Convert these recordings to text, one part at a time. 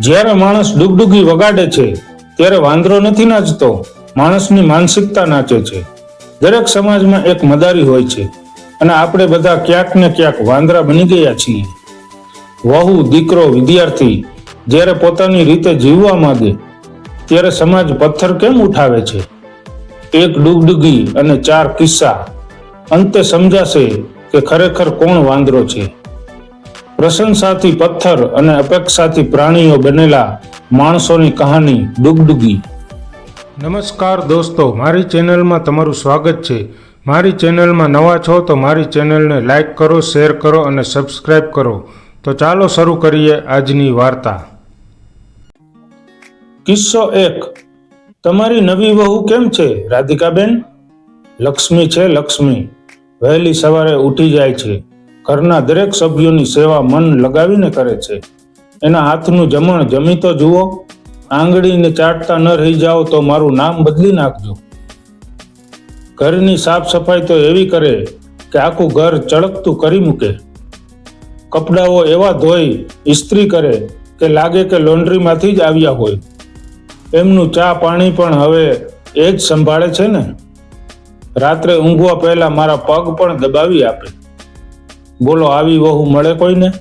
જ્યારે માણસ ડુગડુગી વગાડે છે, ત્યારે વાંદરો નથી નાચતો, માણસની માનસિકતા નાચે છે. દરેક સમાજમાં એક મદારી હોય છે અને આપણે બધા ક્યાંક ને ક્યાંક વાંદરા બની ગયા છીએ. વહુ, દીકરો, વિદ્યાર્થી, જ્યારે પોતાની રીતે જીવવા માંગે, ત્યારે સમાજ પથ્થર કેમ ઉઠાવે છે? એક ડુગડુગી અને ચાર કિસ્સા અંતે સમજાશે કે ખરેખર કોણ વાંદરો છે? પ્રશંસાથી પથ્થર અને અપેક્ષાથી પ્રાણીઓ બનેલા માણસોની કહાની ડુગડુગી. નમસ્કાર દોસ્તો મારી ચેનલમાં તમારું સ્વાગત છે. મારી ચેનલમાં નવા છો તો મારી ચેનલને લાઇક કરો શેર કરો અને સબસ્ક્રાઈબ કરો. તો ચાલો શરૂ કરીએ આજની વાર્તા. કિસ્સો એક. તમારી નવી વહુ કેમ છે રાધિકાબેન? લક્ષ્મી છે લક્ષ્મી. વહેલી સવારે ઉઠી જાય છે. ઘરના દરેક સભ્યોની સેવા મન લગાવીને કરે છે. એના હાથનું જમણ જમી તો જુઓ, આંગળીને ચાટતા ન રહી જાઓ તો મારું નામ બદલી નાખજો. ઘરની સાફ સફાઈ તો એવી કરે કે આખું ઘર ચળકતું કરી મૂકે. કપડાઓ એવા ધોઈ ઇસ્ત્રી કરે કે લાગે કે લોન્ડ્રીમાંથી જ આવ્યા હોય. એમનું ચા પાણી પણ હવે એ જ સંભાળે છે ને? રાત્રે ઊંઘવા પહેલા મારા પગ પણ દબાવી આપે. બોલો, આવી વહુ મળે કોઈને?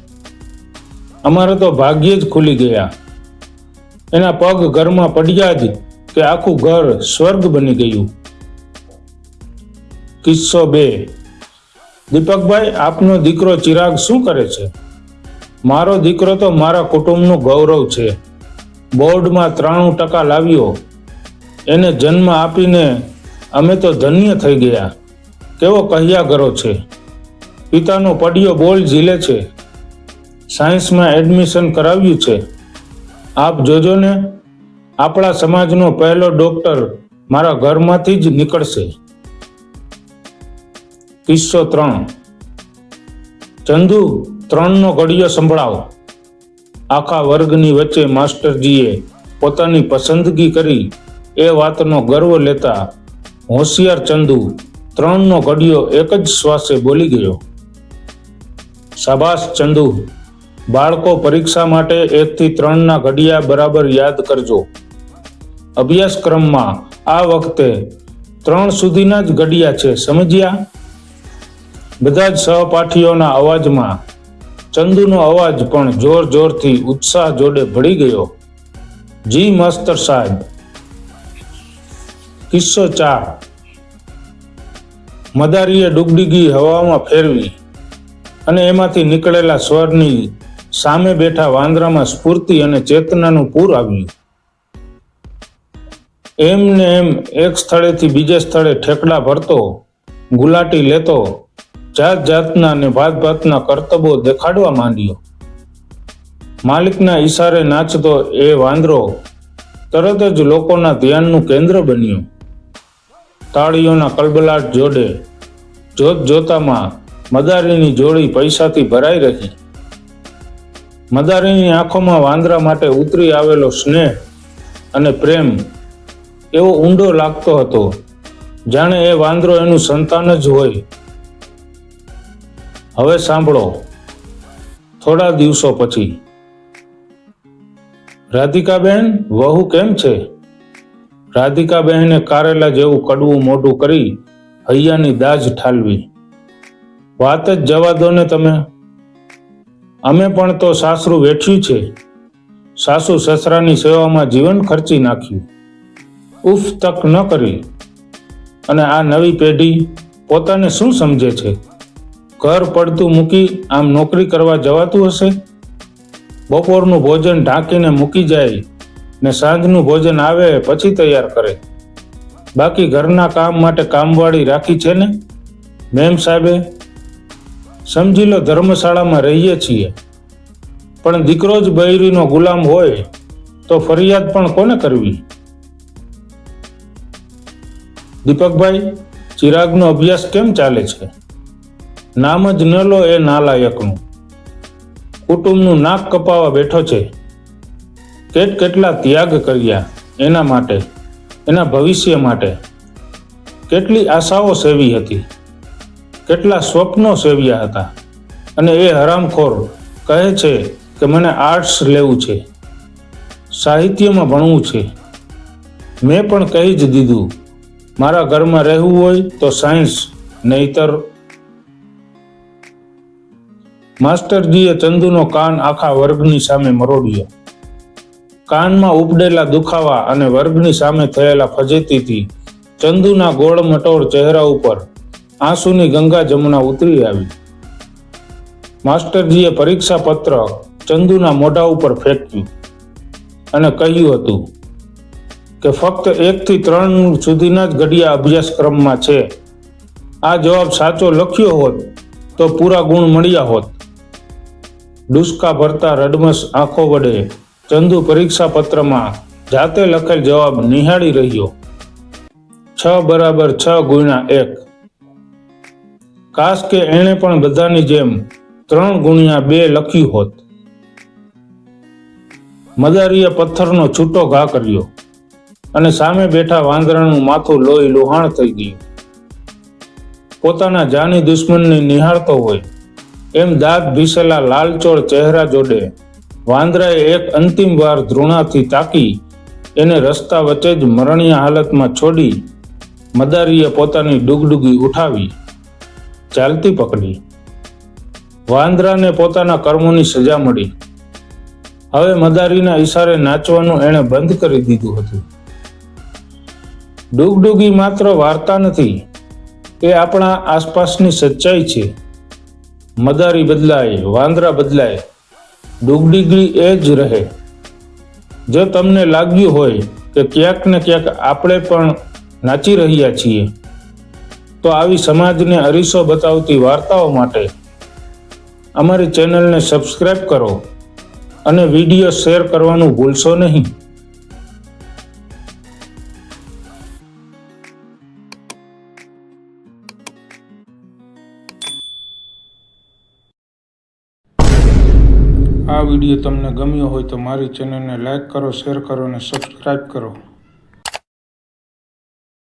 અમારે તો ભાગ્યે જ ખુલી ગયા. એના પગ ઘરમાં પડ્યા જ કે આખું ઘર સ્વર્ગ બની ગયું. કિસ્સો બે. દીપકભાઈ, આપનો દીકરો ચિરાગ શું કરે છે? મારો દીકરો તો મારા કુટુંબનું ગૌરવ છે. બોર્ડમાં ત્રાણું ટકા લાવ્યો. એને જન્મ આપીને અમે તો ધન્ય થઈ ગયા. કેવો કહ્યા ઘરો છે. પિતાનો પડિયો બોલ ઝીલે છે. સાયન્સમાં એડમિશન કરાવ્યું છે. આપ જોજો ને, આપણા સમાજનો પહેલો ડોક્ટર મારા ઘરમાંથી જ નીકળશે. કિસ્સો ત્રણ. ચંદુ ત્રણનો ઘડિયો સંભળાવો. આખા વર્ગની વચ્ચે માસ્ટરજીએ પોતાની પસંદગી કરી એ વાતનો ગર્વ લેતા હોશિયાર ચંદુ ત્રણનો ઘડિયો એક જ શ્વાસે બોલી ગયો. શાબાશ ચંદુ. બાળકો પરીક્ષા માટે એકથી ત્રણના ઘડિયા બરાબર યાદ કરજો. અભ્યાસક્રમમાં આ વખતે ત્રણ સુધીના જ ઘડિયા છે, સમજ્યા? બધા જ સહપાઠીઓના અવાજમાં ચંદુનો અવાજ પણ જોર જોરથી ઉત્સાહ જોડે ભળી ગયો. જી માસ્તર સાહેબ. કિસ્સો ચાર. મદારીએ ડુગડીગી હવામાં ફેરવી. અને એમાંથી નીકળેલા સ્વરની સામે બેઠા વાંદરામાં સ્ફૂર્તિ અને ચેતનાનું પૂર આવ્યું. એમને એમ એક સ્થળેથી બીજે સ્થળે ઠેકડા ભરતો, ગુલાટી લેતો જાત જાતના અને ભાત ભાતના કરતબો દેખાડવા માંડ્યો. માલિકના ઈશારે નાચતો એ વાંદરો તરત જ લોકોના ધ્યાનનું કેન્દ્ર બન્યું. તાળીઓના કલબલાટ જોડે જોત જોતામાં મદારીની જોડી પૈસાથી ભરાઈ રહી. મદારીની આંખોમાં વાંદરા માટે ઉતરી આવેલો સ્નેહ અને પ્રેમ એવો ઊંડો લાગતો હતો. જાણે એ વાંદરો એનું સંતાન જ હોય. હવે સાંભળો. થોડા દિવસો પછી. રાધિકાબેન, વહુ કેમ છે? રાધિકાબહેને કારેલા જેવું કડવું મોઢું કરી હૈયાની દાજ ઠાલવી. વાત જ જવા દો ને તમે. અમે પણ તો સાસરું વેઠ્યું છે. સાસુ સસરાની સેવામાં જીવન ખર્ચી નાખ્યું. ઉફ તક ન કરી. અને આ નવી પેઢી પોતાને શું સમજે છે? ઘર પડતું મૂકી આમ નોકરી કરવા જવાતું હશે? બપોરનું ભોજન ઢાંકીને મૂકી જાય ને સાંજનું ભોજન આવે પછી તૈયાર કરે. બાકી ઘરના કામ માટે કામવાળી રાખી છે ને? મેમ સાહેબે સમજી લો ધર્મશાળામાં રહીએ છીએ. પણ દીકરો જ બૈરીનો ગુલામ હોય તો ફરિયાદ પણ કોને કરવી? દીપકભાઈ, ચિરાગનો અભ્યાસ કેમ ચાલે છે? નામ જ ન લો એ નાલાયકનું. કુટુંબનું નાક કપાવા બેઠો છે. કેટ કેટલા ત્યાગ કર્યા એના માટે, એના ભવિષ્ય માટે. કેટલી આશાઓ સેવી હતી. કેટલા સ્વપ્નો સેવ્યા હતા. અને એ હરામખોર કહે છે કે મને આર્ટ્સ લેવું છે. સાહિત્યમાં ભણવું છે. મેં પણ કહી જ દીધું, મારા ઘરમાં રહેવું હોય તો સાયન્સ નહીતર માસ્ટરજીએ ચંદુનો કાન આખા વર્ગની સામે મરોડ્યો. કાનમાં ઉપડેલા દુખાવા અને વર્ગની સામે થયેલા ફજેતીથી ચંદુના ગોળ મટોળ ચહેરા ઉપર આંસુની ગંગા જમુના ઉતરી આવી. માસ્ટરજીએ પરીક્ષા પત્ર ચંદુના મોઢા ઉપર ફેંક્યું અને કહ્યું હતું કે ફક્ત એકથી ત્રણ સુધીના જ ઘડિયા અભ્યાસક્રમમાં છે. આ જવાબ સાચો લખ્યો હોત તો પૂરા ગુણ મળ્યા હોત. ડુસકા ભરતા રડમસ આંખો વડે ચંદુ પરીક્ષા પત્રમાં જાતે લખેલ જવાબ નિહાળી રહ્યો. છ બરાબર છ ગુણ્યા એક. કાશ કે એણે પણ બધાની જેમ ત્રણ ગુણ્યા બે લખ્યું હોત. મદારીએ પથ્થરનો છૂટો ઘા કર્યો અને સામે બેઠા વાંદરાનું માથું લોહી લોહાણ થઈ ગયું. પોતાના જાની દુશ્મનને નિહાળતો હોય એમ દાંત ભીસેલા લાલચોળ ચહેરા જોડે વાંદરાએ એક અંતિમ વાર ધૃણાથી તાકી એને રસ્તા વચ્ચે જ મરણીય હાલતમાં છોડી મદારીએ પોતાની ડુગડુગી ઉઠાવી ચાલતી પકડી. વાંદરાને પોતાના કર્મોની સજા મળી. હવે મદારીના ઈશારે નાચવાનું એણે બંધ કરી દીધું હતું. ડૂગડૂગી માત્ર વાર્તા નથી, એ આપણા આસપાસની સચ્ચાઈ છે. મદારી બદલાય, વાંદરા બદલાય ડુગડુગી એ જ રહે. જો તમને લાગ્યું હોય કે ક્યાંક ને ક્યાંક આપણે પણ નાચી રહ્યા છીએ તો આવી સમાજને અરીસો બતાવતી વાર્તાઓ માટે અમારી ચેનલને સબસ્ક્રાઈબ કરો અને વીડિયો શેર કરવાનું ભૂલશો નહીં. આ વીડિયો તમને ગમ્યો હોય તો મારી ચેનલને લાઈક કરો, શેર કરો અને સબસ્ક્રાઈબ કરો.